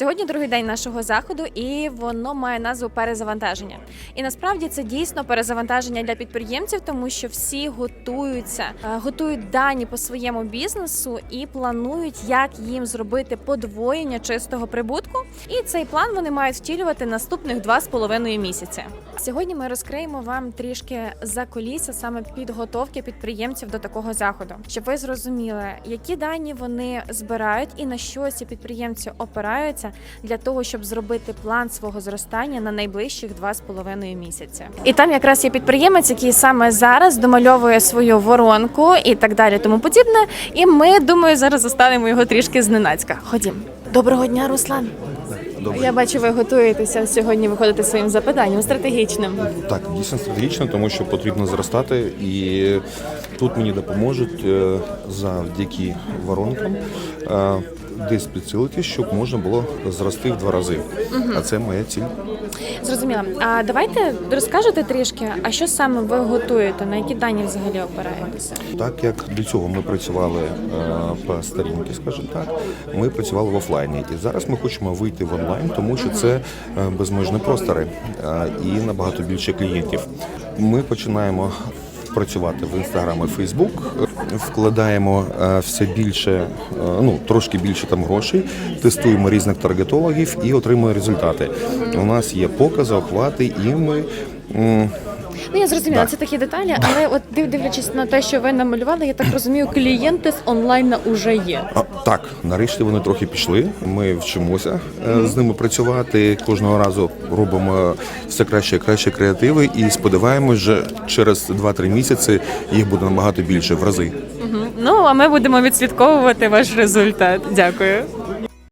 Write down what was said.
Сьогодні другий день нашого заходу, і воно має назву перезавантаження. І насправді це дійсно перезавантаження для підприємців, тому що всі готуються, е, готують дані по своєму бізнесу і планують, як їм зробити подвоєння чистого прибутку. І цей план вони мають втілювати наступних два з половиною місяці. Сьогодні ми розкриємо вам трішки за коліса саме підготовки підприємців до такого заходу, щоб ви зрозуміли, які дані вони збирають і на що ці підприємці опираються для того, щоб зробити план свого зростання на найближчих два з половиною місяці. І там якраз є підприємець, який саме зараз домальовує свою воронку і так далі, тому подібне. І ми думаю, зараз застанемо його трішки зненацька. Ходім. Доброго дня, Руслан. Добре. Я бачу, ви готуєтеся сьогодні виходити своїм запитанням стратегічним. Так, дійсно стратегічно, тому що потрібно зростати, і тут мені допоможуть е, завдяки воронкам е, десь підсилити, щоб можна було зрости в два рази. А це моя ціль. Зрозуміла. А давайте розкажете трішки, а що саме ви готуєте, на які дані взагалі опираєтеся? Так як до цього ми працювали е, по старінки, скажімо так, ми працювали в офлайні. І зараз ми хочемо вийти в онлайн, тому що це е, безмежні простори е, і набагато більше клієнтів. Ми починаємо працювати в інстаграм і Фейсбук, вкладаємо е, все більше, е, ну трошки більше там грошей, тестуємо різних таргетологів і отримуємо результати. У нас є покази, охвати, і ми. Ну я зрозуміла, Да. це такі деталі, але от див- дивлячись на те, що ви намалювали, я так розумію, клієнти з онлайна уже є. А, так, нарешті вони трохи пішли. Ми вчимося е, з ними працювати. Кожного разу робимо все краще і краще креативи, і сподіваємось, що через 2-3 місяці їх буде набагато більше в рази. Ну а ми будемо відслідковувати ваш результат. Дякую.